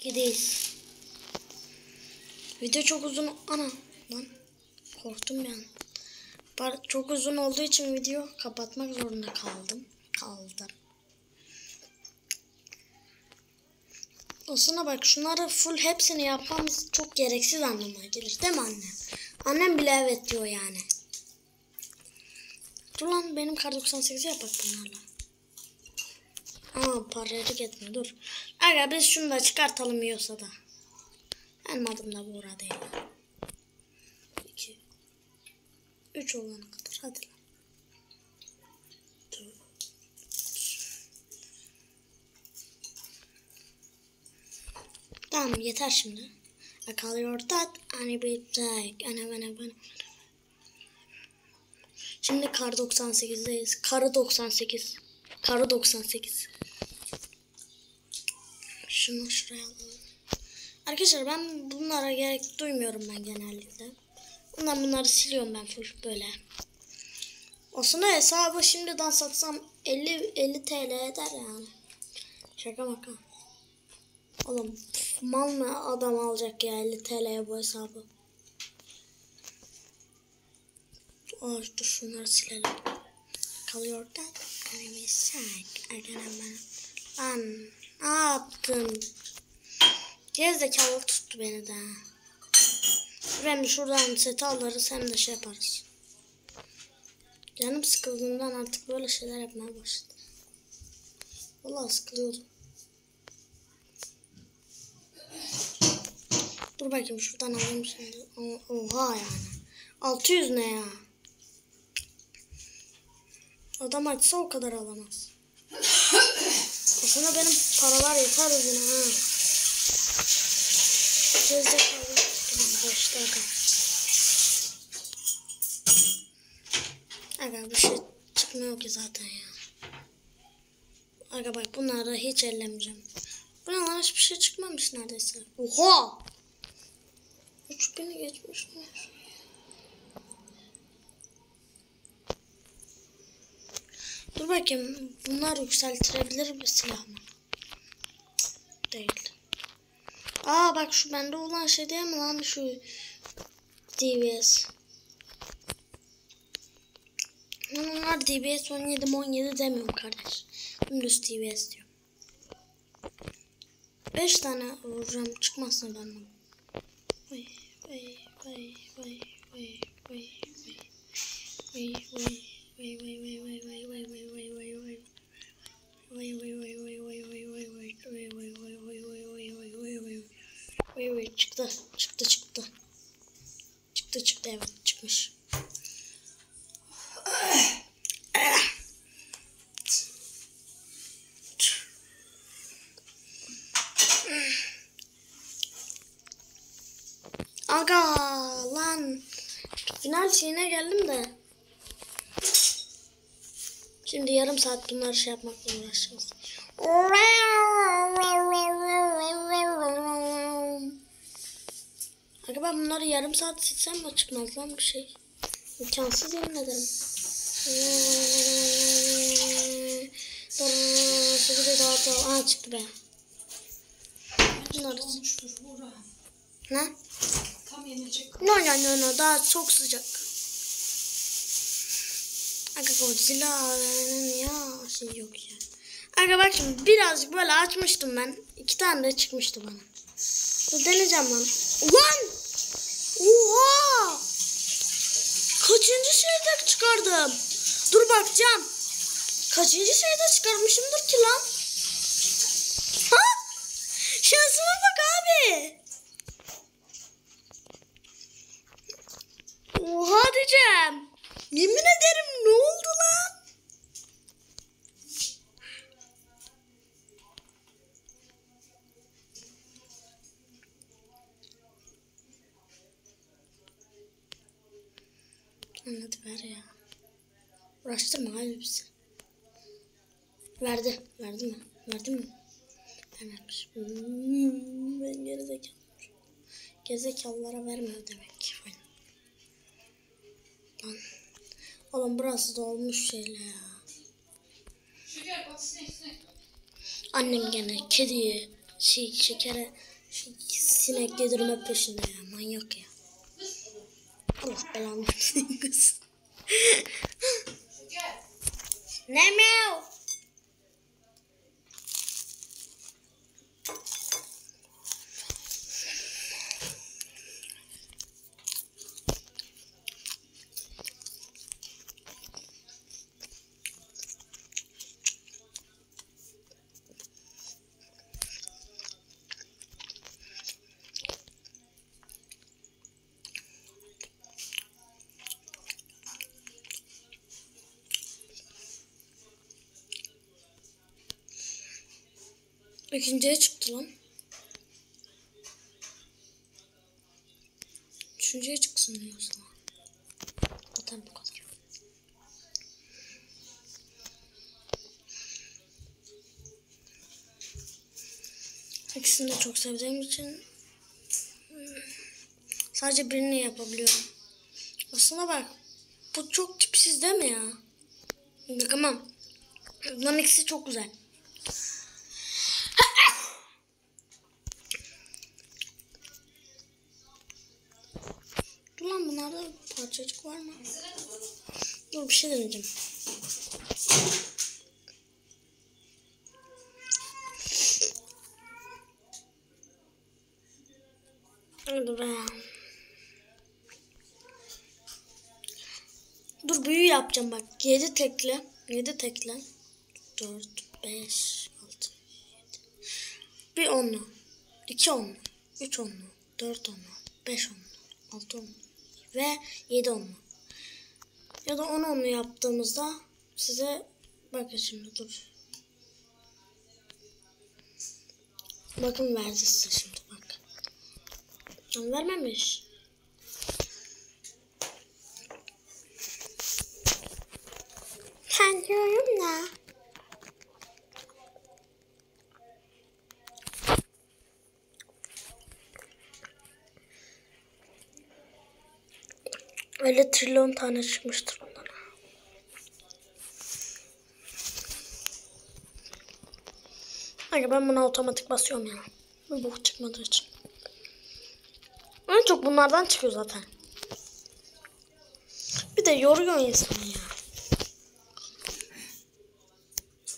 Gideyiz. Video çok uzun. Ana lan. Korktum. Bar- Çok uzun olduğu için video kapatmak zorunda kaldım. Kaldım. Aslında bak şunları full hepsini yapmamız çok gereksiz anlamına gelir değil mi anne? Annem bile evet diyor yani. Dur lan benim kar 98'i yapak bunlarla. Ama paracık etme dur. Aga biz şunu da çıkartalım yiyorsa da. Benim adım da Buğra değil. 2 3 olana kadar hadi lan. Tamam yeter şimdi. I call your dad and be like ana bana bana. Şimdi kar 98'deyiz. Karı 98. Karı 98. Şunu şuraya alalım. Arkadaşlar ben bunlara gerek duymuyorum ben genellikle. Bundan bunları siliyorum ben full böyle. Aslında hesabı şimdiden satsam 50 50 TL eder yani. Şaka maka. Oğlum mal mı adam alacak ya 50 TL'ye bu hesabı. Aa, dur şunları silelim. Kalıyor da anime sak. Erken hemen. Lan ne yaptın? Gerizekalı tuttu beni de. Hem şuradan seti alırız hem de şey yaparız. Canım sıkıldığından artık böyle şeyler yapmaya başladım. Vallahi sıkılıyordum. Dur bakayım şuradan alayım şimdi. Oha yani. 600 ne ya? Adam açsa o kadar alamaz. Aslında benim paralar yeter bugün ha. Gerizekalı. Beş dakika. Aga bir şey çıkmıyor ki zaten ya. Aga bak bunları hiç ellemeyeceğim. Bu ne lan hiçbir şey çıkmamış neredeyse. Oha! 3000'i geçmiş Dur bakayım. Bunlar yükseltilebilir bir silah mı? Değil. Aa bak şu bende olan şey değil mi lan şu DBS. Bunlar DBS 17 mi 17 demiyorum kardeş. Dümdüz DBS diyorum. 5 tane vuracağım çıkmazsa benden. Vay vay vay vay vay vay vay vay vay vay vay vay vay vay vay vay vay vay vay Vay vay vay vay vay vay vay vay vay vay vay vay vay vay vay vay vay Vay vay çıktı çıktı çıktı çıktı çıktı evet çıkmış Aga lan final şeyine geldim de Şimdi yarım saat bunları şey yapmakla uğraşacağız. Aga ben bunları yarım saat silsem mi çıkmaz lan bir şey. İmkansız yemin ederim. Aa çıktı be. Bunları... Ne? Tam yenecek. No no no no daha çok sıcak. Aga Godzilla'nın ya şey yok ya. Aga bak şimdi birazcık böyle açmıştım ben. İki tane de çıkmıştı bana. Dur deneyeceğim lan. Ulan! Oha! Kaçıncı şeyde çıkardım? Dur bakacağım. Kaçıncı şeyde çıkarmışımdır ki lan? Ha? Şansıma bak abi. Oha diyeceğim. Yemin ederim ne oldu lan? Anladı ver ya. Uğraştırma abi bizi. Verdi. Verdi mi? Verdi mi? Vermemiş. Hmm, ben gerizekalı. Gerizekalılara vermiyor demek ki. Oğlum burası dolmuş şeyle ya. Annem gene kediyi şey şekere şey, sinek yedirme peşinde ya manyak ya. Allah belanı versin kız. ne meow? İkinciye çıktı lan. Üçüncüye çıksın diyorsun. Zaten bu kadar. İkisini de çok sevdiğim için hmm, sadece birini yapabiliyorum. Aslında bak bu çok tipsiz değil mi ya? Bakamam. Bunların ikisi çok güzel. Dur lan bunlarda parçacık var mı? Dur bir şey deneyeceğim. Dur be. Dur büyü yapacağım bak. 7 tekle. 7 tekle. 4, 5, 6, 7. Bir onlu. 2 onlu. 3 onlu. 4 onlu. 5 onlu. 6 onlu. Ve 7 onlu. Ya da 10 onlu yaptığımızda size bakın şimdi dur. Bakın verdi size şimdi bak. Ama vermemiş. Ben diyorum. Öyle trilyon tane çıkmıştır ondan. Hayır ben buna otomatik basıyorum ya. Bir bok çıkmadığı için. En çok bunlardan çıkıyor zaten. Bir de yoruyor insanı ya.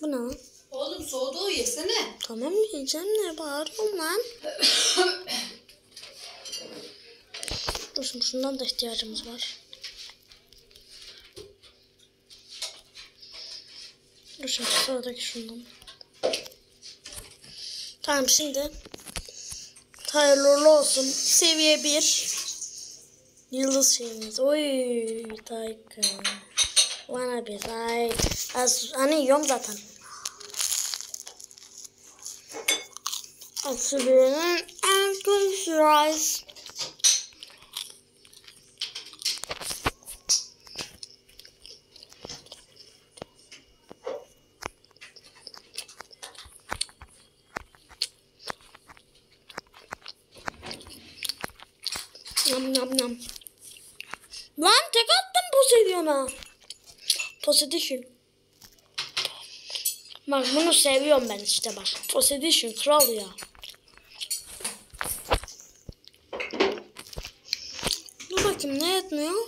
Bu ne lan? Oğlum soğudu o yesene. Tamam yiyeceğim ne bağırıyorum lan. Dur şimdi şundan da ihtiyacımız var. Dur şimdi sıradaki şundan. Tamam şimdi. Hayırlı olsun. Seviye 1. Yıldız şeyimiz. Oy Tycoon. Wanna be like. Az, hani yiyorum zaten. Asubinin en kötü seviyona. Position. Bak bunu seviyorum ben işte bak. Position kral ya. Dur bakayım ne etmiyor?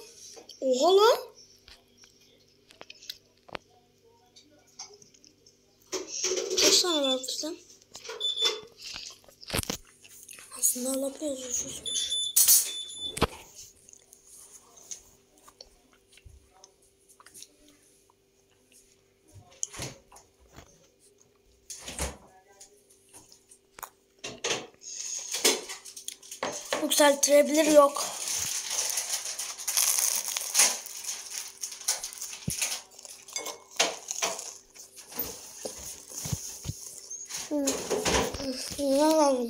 Oha lan. Kaç tane var bizden? Aslında alabiliyoruz ucuzmuş. Yükseltilebilir yok. Hı. Hı. Şundan aldım.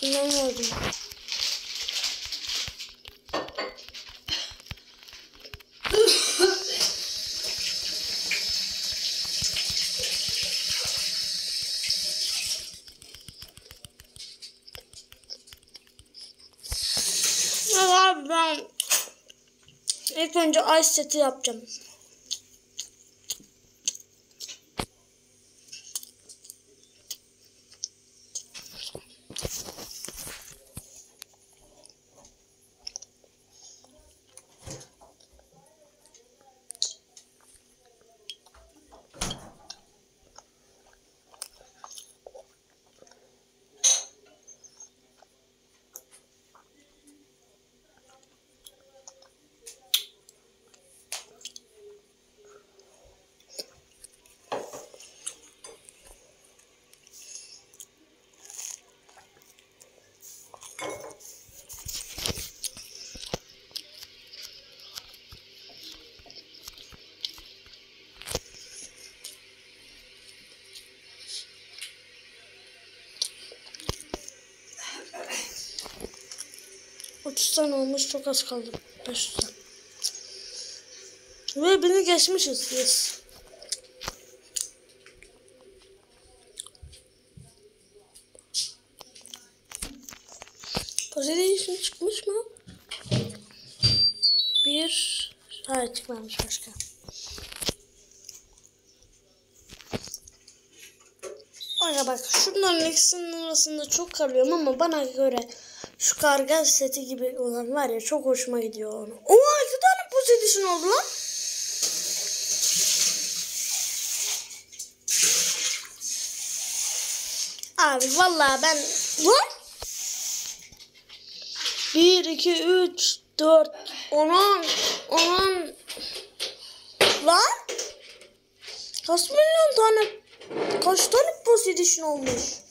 Şundan aldım. Ya abi ben ilk önce ice seti yapacağım. 30 tane olmuş çok az kaldı. 500 tane. Ve beni geçmişiz. Yes. Position çıkmış mı? Bir... Hayır çıkmamış başka. Aga bak şunların ikisinin arasında çok kalıyorum ama bana göre şu karga seti gibi olan var ya çok hoşuma gidiyor onu. Oha iki tane position oldu lan. Abi vallahi ben... Lan! 1, 2, 3, 4, 10, 10, Lan! Kaç milyon tane, kaç tane position olmuş?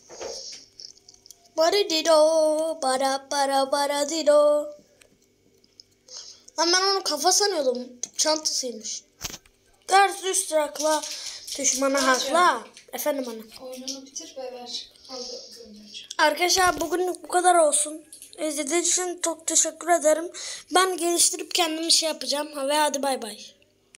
Bara dido, bara bara bara dido. Lan ben onu kafa sanıyordum. Çantasıymış. Ders üst rakla, düşmana hakla. Efendim anne. Oyununu bitir ve ver. Arkadaşlar bugünlük bu kadar olsun. İzlediğiniz için çok teşekkür ederim. Ben geliştirip kendimi şey yapacağım. Ve hadi bay bay.